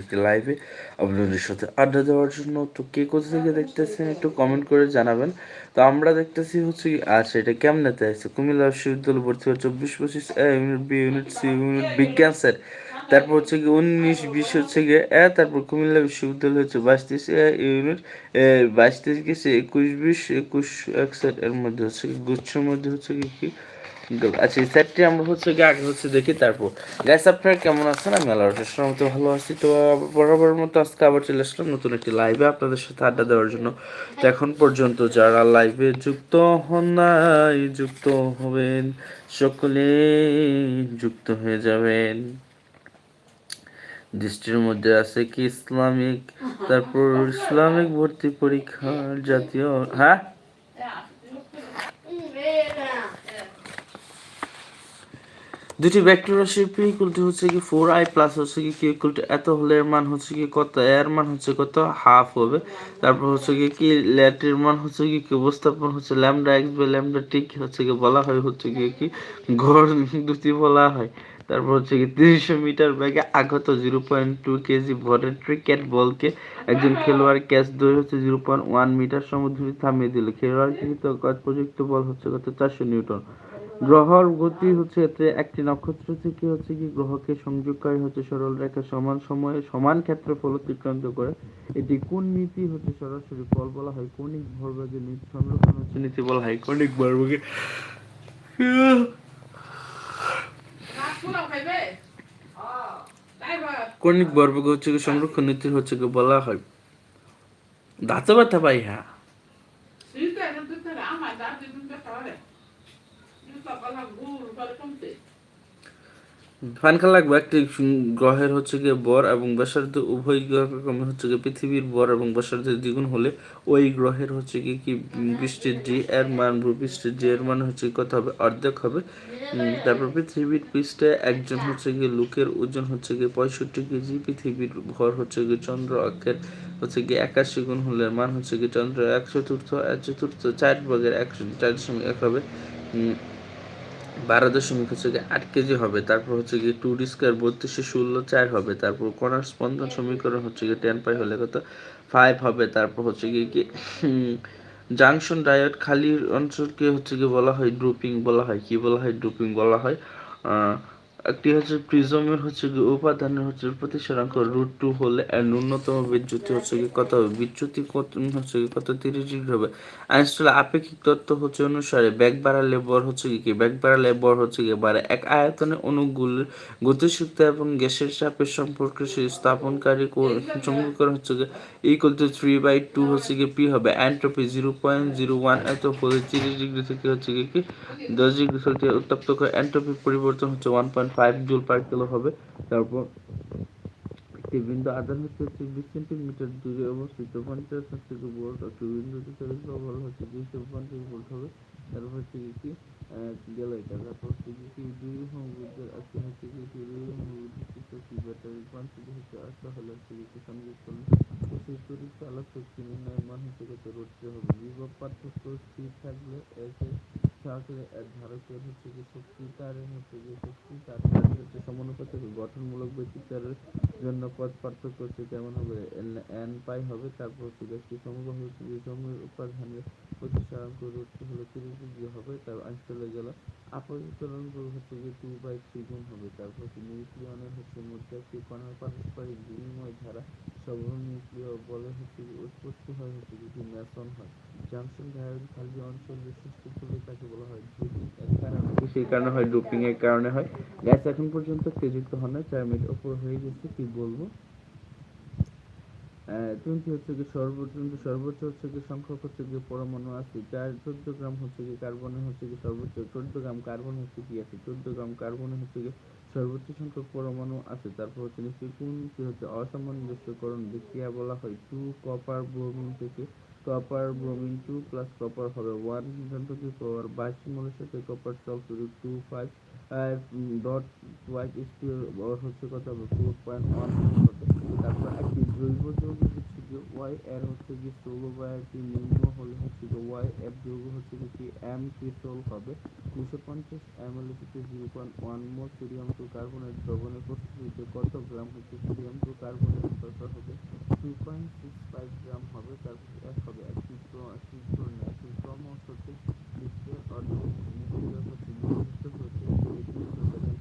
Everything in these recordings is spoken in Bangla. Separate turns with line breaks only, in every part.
একটি লাইভে আপনাদের সাথে আড্ডা দেওয়ার জন্য তো কে কোথা থেকে দেখতেছেন একটু কমেন্ট করে জানাবেন। তো আমরা দেখতেছি হচ্ছে কি আচ্ছা এটা কেমনেতে আছে? কুমিল্লা বিশ্ববিদ্যালয় ভর্তি হওয়ার চব্বিশ পঁচিশ, A unit B unit C unit বিজ্ঞান স্যার তারপর হচ্ছে কি উনিশ, বিশ হচ্ছে গিয়ে, এ, তারপর কুমিল্লা বিশ্ববিদ্যালয় হচ্ছে বাইশ, তেইশ, এ ইউনিট বাইশ, তেইশ গেছে, একুশ, বিশ, একুশ, এক স্যার এর মধ্যে হচ্ছে গুচ্ছের মধ্যে হচ্ছে কি? আচ্ছা সেটটি আমরা হচ্ছে কি আগে হচ্ছে দেখি, তারপর। গ্যাস কেমন আছেন? আমি ভালো আছি। তো বরাবর মতো আজকে আবার চলে আসলাম নতুন একটি লাইভে আপনাদের সাথে আড্ডা দেওয়ার জন্য। তো এখন পর্যন্ত যারা লাইভে যুক্ত হন নাই, যুক্ত হবেন সকলে, যুক্ত হয়ে যাবেন। দৃষ্টির মধ্যে আছে কি ইসলামিক? তারপর ইসলামিক ভর্তি পরীক্ষার জাতীয় হ্যাঁ? দুটি ভেক্টর রাশি পি ইকুয়াল টু হচ্ছে কি ফোর আই প্লাস হচ্ছে কি কিউ ইকুয়াল টু এত হলে এর মান হচ্ছে কি কত? এর মান হচ্ছে কত? হাফ হবে। তারপর হচ্ছে কি কি ল্যাটের মান হচ্ছে কি কি উপস্থাপন হচ্ছে? Lambda X by lambda T হচ্ছে কি বলা হয়? হচ্ছে কি কি ঘর দুটি বলা হয়। তারপর হচ্ছে কি তিরিশশো মিটার ব্যাগে আগত zero point two K G cricket বলকে একজন খেলোয়াড় ক্যাচ ধরে হচ্ছে জিরো পয়েন্ট ওয়ান মিটার সমুদ্রে থামিয়ে দিল। খেলোয়াড় কৃত প্রযুক্ত বল হচ্ছে কত? চারশো নিউটন। গ্রহর গতি হচ্ছে এতে একটি নক্ষত্র থেকে হচ্ছে কি গ্রহকে সংযোগকারী হচ্ছে সরল রেখা সমান সময়ে সমান ক্ষেত্রফল অতিক্রান্ত করে। এটি কোন নীতি হচ্ছে সরাসরি ফল বলা হয়? কৌণিক ভরবেগের নীতি সংরক্ষণ হচ্ছে নীতি বলা হয়। কৌণিক ভরবেগের কৌণিক ভরবেগ হচ্ছে সংরক্ষণ নীতি হচ্ছে বলা হয়। দাঁতে ব্যথা পাই হ্যাঁ। ফাইন লাগবে, একটি গ্রহের হচ্ছে গিয়ে বর এবং ব্যাসার্ধ, উভয় ক্রমে হচ্ছে গিয়ে পৃথিবীর বর এবং ব্যাসার্ধের দ্বিগুণ হলে ওই গ্রহের হচ্ছে কি কি বৃষ্টির জি, এর মান ভূপৃষ্ঠের জি, এর মান হচ্ছে কত হবে? অর্ধেক হবে। তারপর পৃথিবীর পৃষ্ঠে একজন হচ্ছে গিয়ে লোকের ওজন হচ্ছে গিয়ে পঁয়ষট্টি কেজি, পৃথিবীর ভর হচ্ছে গিয়ে চন্দ্র অক্ষের হচ্ছে গিয়ে একাশি গুণ হলে মান হচ্ছে গিয়ে চন্দ্র এক চতুর্থ এক চতুর্থ, চার ভাগের একশো চার দশমিক এক হবে। বারো দশমিক হচ্ছে গিয়ে আট কেজি হবে। তারপর হচ্ছে গিয়ে টু স্কোয়ার বত্রিশে ষোলো চার হবে। তারপর কণার স্পন্দন সমীকরণ হচ্ছে গিয়ে টেন পাই হলে কত? ফাইভ হবে। তারপর হচ্ছে গিয়ে কি? জাংশন ডায়ট খালি অঞ্চলকে হচ্ছে গিয়ে বলা হয় ড্রুপিং বলা হয়। কি বলা হয়? ড্রুপিং বলা হয় একটি হচ্ছে প্রিজমের হচ্ছে উপাদানের হচ্ছে প্রতিসরাঙ্ক রুট টু হলে ন্যূনতম বিচ্যুতি হচ্ছে কি কত হবে? বিচ্যুতি কত হচ্ছে কি কত? তিরিশ ডিগ্রি হবে। আইনস্টাইন আপেক্ষিক তত্ত্ব হচ্ছে অনুসারে ব্যাগ বাড়ালে বর হচ্ছে কি? ব্যাগ বাড়ালে বর হচ্ছে কি বাড়ে। এক আয়তনে অনুগুল গতিশক্তি এবং গ্যাসের চাপের সম্পর্কে স্থাপনকারী চমকীকরণ হচ্ছে কি equal to three by two হচ্ছে কি পি হবে। Entropy zero point zero one এত হলে তিরিশ ডিগ্রি থেকে হচ্ছে কি? দশ ডিগ্রি সেলসিয়াস উত্তপ্ত করে অ্যান্ট্রপির পরিবর্তন হচ্ছে one point five joule per kilo হবে। তারপর একটি বিন্দু আধান হচ্ছে হচ্ছে বিশ সেন্টিমিটার দূরে অবস্থিত। পঞ্চাশ হচ্ছে ভোল্ট একটি বিন্দুতে চল্লিশ বল হচ্ছে দুইশো পঞ্চাশ ভোল্ট হবে। তারপর হচ্ছে কি গেল এটা। তারপর হচ্ছে কি দুই সমবিদ্যুৎ আছে, হচ্ছে কি দুই সমবিদ্যুৎ কি ব্যাটারি? পাঁচটি হচ্ছে আসতে হলে হচ্ছে কি সেই তড়িৎ চালক শক্তি নির্ণয়ের মান হচ্ছে কত রোধতে হবে। বিভব পার্থক্য স্থির থাকলে একে সরাসরি এক ধারকের হচ্ছে যে শক্তি তার হচ্ছে যে শক্তি তার হচ্ছে সমানুপাতিক গঠনমূলক বৈচিত্র্যের জন্য পদ পার্থক্য হচ্ছে কেমন হবে এন পাই হবে, তারপর হচ্ছে একটি সমবাহ হচ্ছে যে সময়ের উপাদানের প্রতিসারাঙ্ক রোধটি হলো তিরিশ ডিগ্রি হবে তার চলে গেল হচ্ছে যে টু বাই থ্রি গুণ হবে। তারপর নিউক্লিয়নের হচ্ছে মধ্যে একটি কণার পারস্পরিক বিনিময় ধারা সবল নিউক্লিয় বলে হচ্ছে উৎপত্তি হয় হচ্ছে যদি ম্যাসন হয়। জাংশন ডায়োড খালি অঞ্চল সৃষ্টি করলে তাকে বলা হয় এর কারণে। সেই কারণে হয় ড্রুপিং এর কারণে হয়। গ্যাস এখন পর্যন্ত প্রযুক্ত হন না চার মিনিট ওপর হয়ে গেছে, কি বলব? টোয়েন্টি হচ্ছে কি সর্বোচ্চ সর্বোচ্চ হচ্ছে কি সংখ্যক হচ্ছে কি পরমাণু আছে চার চোদ্দ গ্রাম হচ্ছে কি কার্বনে হচ্ছে কি সর্বোচ্চ, চোদ্দ গ্রাম কার্বন হচ্ছে কি আছে, চোদ্দ গ্রাম কার্বনে হচ্ছে কি সর্বোচ্চ সংখ্যক পরমাণু আছে, তারপর হচ্ছে নিশ্চয়ই কোন কি হচ্ছে অসামঞ্জস্যকরণ বিক্রিয়া বলা হয় টু কপার ব্রোমিন থেকে copper bromine two plus copper হবে ওয়ান পর্যন্ত পাওয়ার বাইশ মোলের সাথে copper sulphuric two five dot white steel হচ্ছে কত হবে ফোর পয়েন্ট ওয়ান তারপর একটি জৈব যৌগ হচ্ছে যে ওয়াই এর হচ্ছে যে ষোলো বা একটি নিম্ন হলে হচ্ছে যে ওয়াই এফ যৌগ হচ্ছে যে কি এম ক্রিসল হবে। দুশো পঞ্চাশ এমএল থেকে zero point one mole sodium two carbonate দ্রবণের প্রস্তুতিতে কত গ্রাম হচ্ছে সোডিয়াম টু কার্বনেট দরকার হবে? Two point six five gram হবে, তারপর এক হবে একটি সূত্র নেয় ক্রমশ হচ্ছে লিখতে হচ্ছে হচ্ছে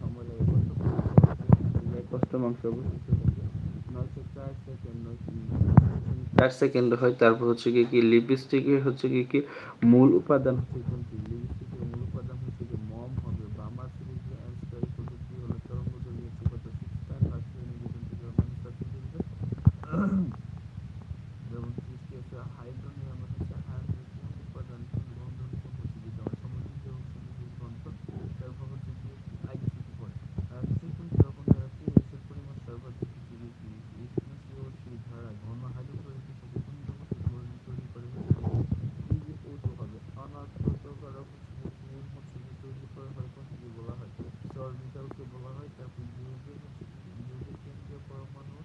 সময় লাগে, কষ্ট মাংস নয়শো চার সেকেন্ড হয় তারপর হচ্ছে কি? কি লিপস্টিকের হচ্ছে কি কি? মূল উপাদান হচ্ছে কোনটি লিপস্টিকের মূল উপাদান হচ্ছে কি মম হবে বার্মা সিরিজ অ্যান্সার পদ্ধতি হলো তরঙ্গ দলীয় কত সিক্স পয়েন্ট ফাইভ নিউটন থেকে ম্যানুফ্যাকচার যেমন সৃষ্টি হচ্ছে হাইড্রোনিয়াম হচ্ছে হাইড্রোনিয়াম উপাদান বন্ধন সম্পর্কিত যেমন সমুদ্র এবং সমুদ্রের বন্ধন তারপর হচ্ছে কি আইসিটি পয়েন্ট আর সেকেন্ড যখন হচ্ছে এসের পরিমাণ সর্বাধিক হিসেবে কি সিও ধারা ঘন হাইড্রোক্লোরিকের সাথে সুন্দর ক্লোরিন তৈরি করে হচ্ছে ও হবে অনাত্মকরক হচ্ছে মূল হচ্ছে যে তৈরি করা হয় কোনটিকে বলা হয় অরবিটালকে বলা হয় তারপর ইউজের হচ্ছে ইউজের কেন্দ্রীয় পরমাণু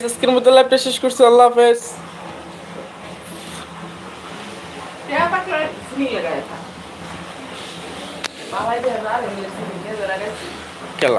আজকের মতো লাইভটা শেষ করছি আল্লাহ হাফেজ।
त्या